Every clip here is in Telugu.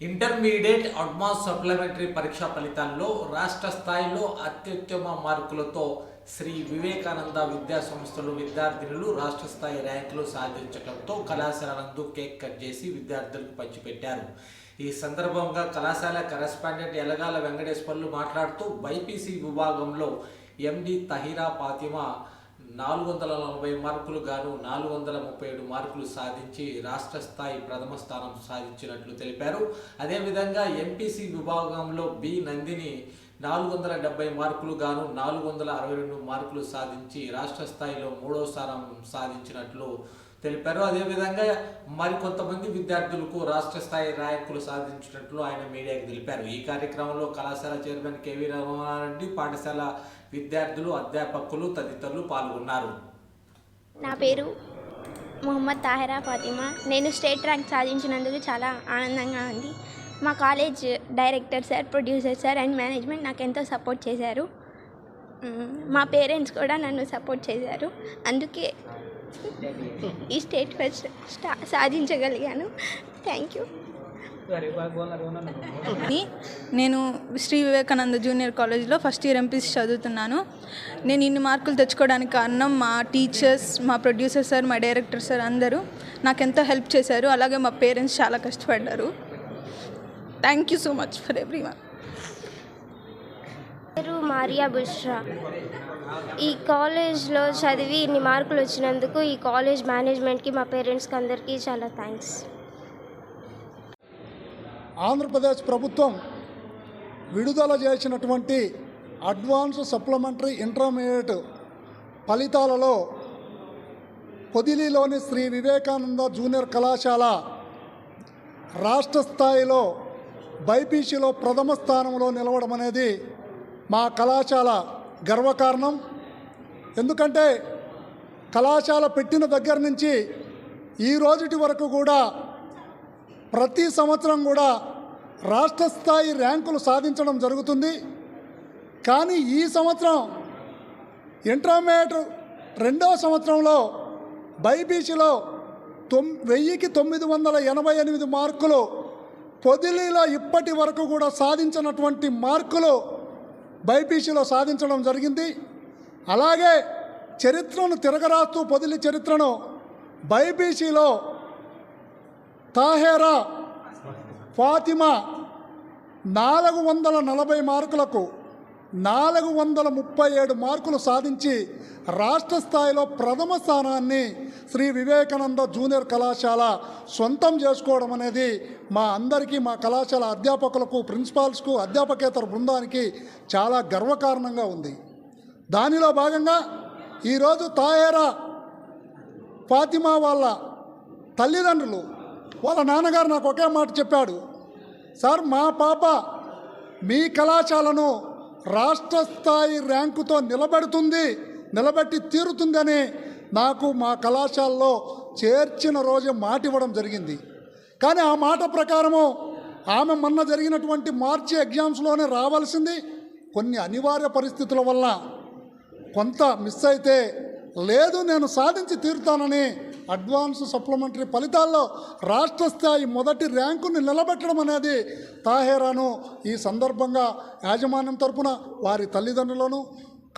Intermediate advance supplementary పరీక్ష ఫలితాల్లో రాష్ట్ర స్థాయిలో అత్యుత్తమ మార్కులతో శ్రీ వివేకానంద విద్యా సంస్థలు విద్యార్థినులు రాష్ట్ర స్థాయి ర్యాంకులు సాధించడంతో కళాశాల నందు కేక్ కట్ చేసి విద్యార్థులకు పంచిపెట్టారు. ఈ సందర్భంగా కళాశాల కరెస్పాండెంట్ ఎలగాల వెంకటేశ్వర్లు మాట్లాడుతూ బైపీసీ విభాగంలో ఎండి తహిరా ఫాతిమా నాలుగు వందల నలభై మార్కులు గాను నాలుగు వందల ముప్పై ఏడు మార్కులు సాధించి రాష్ట్ర స్థాయి ప్రథమ స్థానం సాధించినట్లు తెలిపారు. అదేవిధంగా ఎంపీసీ విభాగంలో బి నందిని నాలుగు వందల డెబ్బై మార్కులు గాను నాలుగు వందల అరవై రెండు మార్కులు సాధించి రాష్ట్ర స్థాయిలో మూడో స్థానం సాధించినట్లు తెలిపారు. అదేవిధంగా మరికొంతమంది విద్యార్థులకు రాష్ట్ర స్థాయి ర్యాంకులు సాధించినట్లు ఆయన మీడియాకు తెలిపారు. ఈ కార్యక్రమంలో కళాశాల చైర్మన్ కెవి రమణారెడ్డి పాఠశాల విద్యార్థులు అధ్యాపకులు తదితరులు పాల్గొన్నారు. నా పేరు మొహమ్మద్ తాహిరా ఫాతిమా. నేను స్టేట్ ర్యాంక్ సాధించినందుకు చాలా ఆనందంగా ఉంది. మా college director sir producer sir and management నాకు ఎంతో సపోర్ట్ చేశారు. మా పేరెంట్స్ కూడా నన్ను సపోర్ట్ చేశారు. అందుకే ఈ స్టేట్ ఫస్ట్ స్టా సాధించగలిగాను. Thank you. నేను శ్రీ వివేకానంద జూనియర్ కాలేజ్లో ఫస్ట్ ఇయర్ ఎంపీసీ చదువుతున్నాను. నేను ఇన్ని మార్కులు తెచ్చుకోవడానికి కారణం మా టీచర్స్ మా ప్రొడ్యూసర్ సార్ మా డైరెక్టర్ సార్ అందరూ నాకు ఎంతో హెల్ప్ చేశారు. అలాగే మా పేరెంట్స్ చాలా కష్టపడ్డారు. Thank you so much for everyone. పేరు మారియా బుష్రా. ఈ కాలేజ్లో చదివి ఇన్ని మార్కులు వచ్చినందుకు ఈ కాలేజ్ మేనేజ్మెంట్కి మా పేరెంట్స్కి అందరికీ చాలా థ్యాంక్స్. ఆంధ్రప్రదేశ్ ప్రభుత్వం విడుదల చేసినటువంటి అడ్వాన్స్ సప్లిమెంటరీ ఇంటర్మీడియట్ ఫలితాలలో పొదిలిలోని శ్రీ వివేకానంద జూనియర్ కళాశాల రాష్ట్ర స్థాయిలో బైపీసీలో ప్రథమ స్థానంలో నిలవడం అనేది మా కళాశాల గర్వకారణం. ఎందుకంటే కళాశాల పెట్టిన దగ్గర నుంచి ఈ రోజుటి వరకు కూడా ప్రతి సంవత్సరం కూడా రాష్ట్ర స్థాయి ర్యాంకులు సాధించడం జరుగుతుంది. కానీ ఈ సంవత్సరం ఇంటర్మీడియట్ రెండవ సంవత్సరంలో బైబీసీలో తొమ్ వెయ్యికి తొమ్మిది వందల ఎనభై ఎనిమిది మార్కులు పొదిలీలో ఇప్పటి వరకు కూడా సాధించినటువంటి మార్కులు బైపీసీలో సాధించడం జరిగింది. అలాగే చరిత్రను తిరగరాస్తూ పొదిలి చరిత్రను బైపీసీలో తాహేరా ఫాతిమా నాలుగు వందల నలభై మార్కులకు నాలుగు వందల ముప్పై ఏడు మార్కులు సాధించి రాష్ట్ర స్థాయిలో ప్రథమ స్థానాన్ని శ్రీ వివేకానంద జూనియర్ కళాశాల సొంతం చేసుకోవడం అనేది మా అందరికీ మా కళాశాల అధ్యాపకులకు ప్రిన్సిపాల్స్కు అధ్యాపకేతర బృందానికి చాలా గర్వకారణంగా ఉంది. దానిలో భాగంగా ఈరోజు తాయేరా ఫాతిమా వాళ్ళ తల్లిదండ్రులు వాళ్ళ నాన్నగారు నాకు ఒకే మాట చెప్పాడు. సార్ మా పాప మీ కళాశాలను రాష్ట్ర స్థాయి ర్యాంకుతో నిలబెడుతుంది నిలబెట్టి తీరుతుందని నాకు మా కళాశాలలో చేర్చిన రోజు మాట ఇవ్వడం జరిగింది. కానీ ఆ మాట ప్రకారము ఆమె మొన్న జరిగినటువంటి మార్చి ఎగ్జామ్స్లోనే రావాల్సింది. కొన్ని అనివార్య పరిస్థితుల వల్ల కొంత మిస్ అయితే లేదు నేను సాధించి తీరుతానని అడ్వాన్స్ సప్లిమెంటరీ ఫలితాల్లో రాష్ట్ర స్థాయి మొదటి ర్యాంకుని నిలబెట్టడం అనేది తాహేరాను. ఈ సందర్భంగా యాజమాన్యం తరపున వారి తల్లిదండ్రులను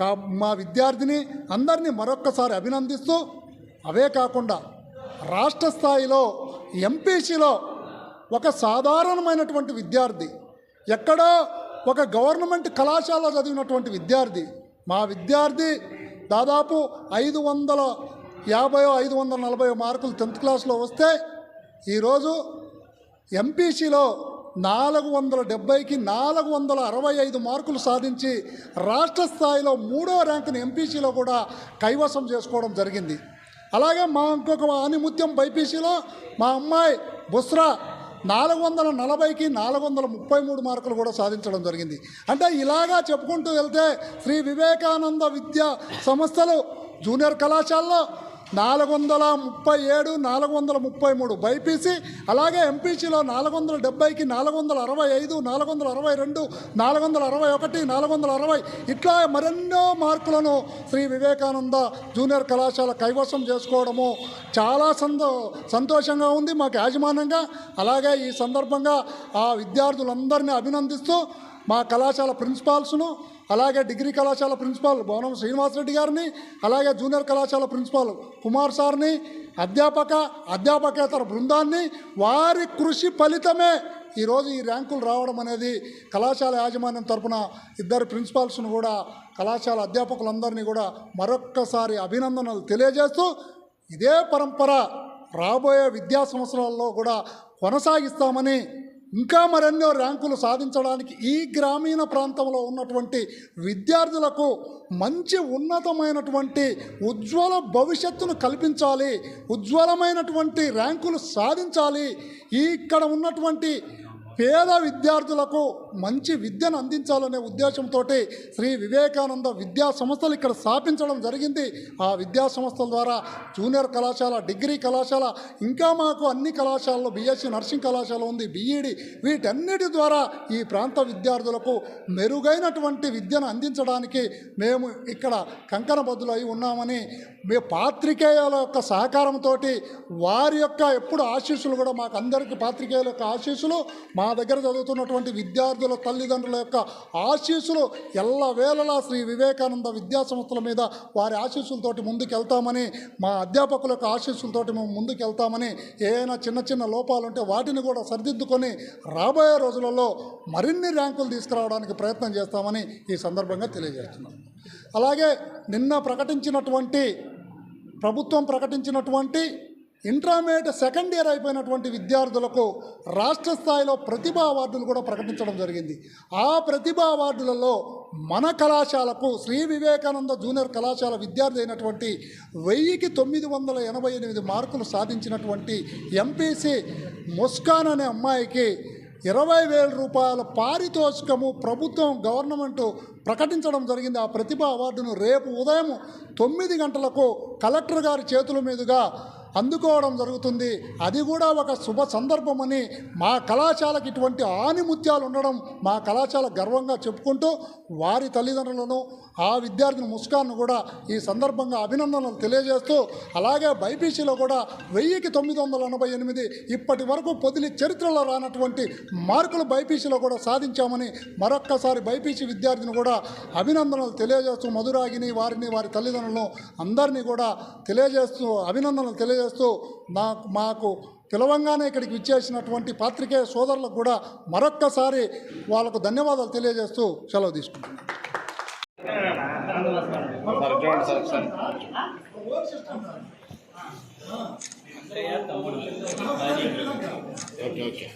కా మా విద్యార్థిని అందరినీ మరొక్కసారి అభినందిస్తూ అవే కాకుండా రాష్ట్ర స్థాయిలో ఎంపీసీలో ఒక సాధారణమైనటువంటి విద్యార్థి ఎక్కడో ఒక గవర్నమెంట్ కళాశాల చదివినటువంటి విద్యార్థి మా విద్యార్థి దాదాపు ఐదు వందల యాభై ఐదు వందల నలభై మార్కులు టెన్త్ క్లాస్లో వస్తే ఈరోజు ఎంపీసీలో నాలుగు వందల డెబ్బైకి నాలుగు వందల అరవై ఐదు మార్కులు సాధించి రాష్ట్ర స్థాయిలో మూడో ర్యాంకుని ఎంపీసీలో కూడా కైవసం చేసుకోవడం జరిగింది. అలాగే మా ఇంకొక ఆనిముత్యం బైపీసీలో మా అమ్మాయి బుస్రా నాలుగు వందల నలభైకి నాలుగు వందల ముప్పై మూడు మార్కులు కూడా సాధించడం జరిగింది. అంటే ఇలాగా చెప్పుకుంటూ వెళ్తే శ్రీ వివేకానంద విద్యా సంస్థలు జూనియర్ కళాశాలలో నాలుగు వందల ముప్పై ఏడు నాలుగు వందల ముప్పై మూడు బైపీసీ అలాగే ఎంపీసీలో నాలుగు వందల డెబ్బైకి నాలుగు వందల అరవై ఐదు నాలుగు వందల అరవై రెండు నాలుగు వందల అరవై ఒకటి నాలుగు వందల అరవై. ఇట్లా మరెన్నో మార్కులను శ్రీ వివేకానంద జూనియర్ కళాశాల కైవసం చేసుకోవడము చాలా సంతో సంతోషంగా ఉంది మాకు యాజమాన్యంగా. అలాగే ఈ సందర్భంగా ఆ విద్యార్థులందరినీ అభినందిస్తూ మా కళాశాల ప్రిన్సిపాల్స్ను అలాగే డిగ్రీ కళాశాల ప్రిన్సిపాల్ భవనం శ్రీనివాసరెడ్డి గారిని అలాగే జూనియర్ కళాశాల ప్రిన్సిపాల్ కుమార్ సార్ని అధ్యాపక అధ్యాపకేతర బృందాన్ని వారి కృషి ఫలితమే ఈరోజు ఈ ర్యాంకులు రావడం అనేది కళాశాల యాజమాన్యం తరపున ఇద్దరు ప్రిన్సిపాల్స్ను కూడా కళాశాల అధ్యాపకులందరినీ కూడా మరొక్కసారి అభినందనలు తెలియజేస్తూ ఇదే పరంపర రాబోయే విద్యా సంవత్సరాల్లో కూడా కొనసాగిస్తామని ఇంకా మరెన్నో ర్యాంకులు సాధించడానికి ఈ గ్రామీణ ప్రాంతంలో ఉన్నటువంటి విద్యార్థులకు మంచి ఉన్నతమైనటువంటి ఉజ్వల భవిష్యత్తును కల్పించాలి ఉజ్వలమైనటువంటి ర్యాంకులు సాధించాలి. ఇక్కడ ఉన్నటువంటి పేద విద్యార్థులకు మంచి విద్యను అందించాలనే ఉద్దేశంతో శ్రీ వివేకానంద విద్యా సంస్థలు ఇక్కడ స్థాపించడం జరిగింది. ఆ విద్యా సంస్థల ద్వారా జూనియర్ కళాశాల డిగ్రీ కళాశాల ఇంకా మాకు అన్ని కళాశాలలో బీఎస్సీ నర్సింగ్ కళాశాల ఉంది బీఈడి వీటన్నిటి ద్వారా ఈ ప్రాంత విద్యార్థులకు మెరుగైనటువంటి విద్యను అందించడానికి మేము ఇక్కడ కంకణబద్దులు అయి ఉన్నామని మీ పాత్రికేయుల యొక్క సహకారంతో వారి యొక్క ఎప్పుడు ఆశీస్సులు కూడా మాకు అందరికీ పాత్రికేయుల యొక్క ఆశీస్సులు మా దగ్గర చదువుతున్నటువంటి విద్యార్థుల తల్లిదండ్రుల యొక్క ఆశీస్సులు ఎల్లవేళలా శ్రీ వివేకానంద విద్యా సంస్థల మీద వారి ఆశీస్సులతోటి ముందుకెళ్తామని మా అధ్యాపకుల యొక్క ఆశీస్సులతోటి మేము ముందుకెళ్తామని ఏదైనా చిన్న చిన్న లోపాలు ఉంటే వాటిని కూడా సరిదిద్దుకొని రాబోయే రోజులలో మరిన్ని ర్యాంకులు తీసుకురావడానికి ప్రయత్నం చేస్తామని ఈ సందర్భంగా తెలియజేస్తున్నాం. అలాగే నిన్న ప్రకటించినటువంటి ప్రభుత్వం ప్రకటించినటువంటి ఇంటర్మీడియట్ సెకండ్ ఇయర్ అయిపోయినటువంటి విద్యార్థులకు రాష్ట్ర స్థాయిలో ప్రతిభా అవార్డులు కూడా ప్రకటించడం జరిగింది. ఆ ప్రతిభా అవార్డులలో మన కళాశాలకు శ్రీ వివేకానంద జూనియర్ కళాశాల విద్యార్థి అయినటువంటి వెయ్యికి తొమ్మిది వందల ఎనభై ఎనిమిది మార్కులు సాధించినటువంటి ఎంపీసీ ముస్కాన్ అనే అమ్మాయికి ఇరవై వేల రూపాయల పారితోషికము ప్రభుత్వం గవర్నమెంట్ ప్రకటించడం జరిగింది. ఆ ప్రతిభ అవార్డును రేపు ఉదయం తొమ్మిది గంటలకు కలెక్టర్ గారి చేతుల మీదుగా అందుకోవడం జరుగుతుంది. అది కూడా ఒక శుభ సందర్భమని మా కళాశాలకు ఇటువంటి ఆనిముత్యాలు ఉండడం మా కళాశాల గర్వంగా చెప్పుకుంటూ వారి తల్లిదండ్రులను ఆ విద్యార్థిని ముస్కాన్ను కూడా ఈ సందర్భంగా అభినందనలు తెలియజేస్తూ అలాగే బైపీసీలో కూడా వెయ్యికి తొమ్మిది వందల ఎనభై ఎనిమిది ఇప్పటి వరకు పొదిలి చరిత్రలో రానటువంటి మార్కులు బైపీసీలో కూడా సాధించామని మరొక్కసారి బైపీసీ విద్యార్థిని కూడా అభినందనలు తెలియజేస్తూ మధురాగిని వారిని వారి తల్లిదండ్రులను అందరినీ కూడా తెలియజేస్తూ అభినందనలు తెలియజేస్తూ నాకు మాకు పిలవంగానే ఇక్కడికి విచ్చేసినటువంటి పాత్రికేయ సోదరులకు కూడా మరొక్కసారి వాళ్ళకు ధన్యవాదాలు తెలియజేస్తూ సెలవు తీసుకుంటున్నాను. Okay okay.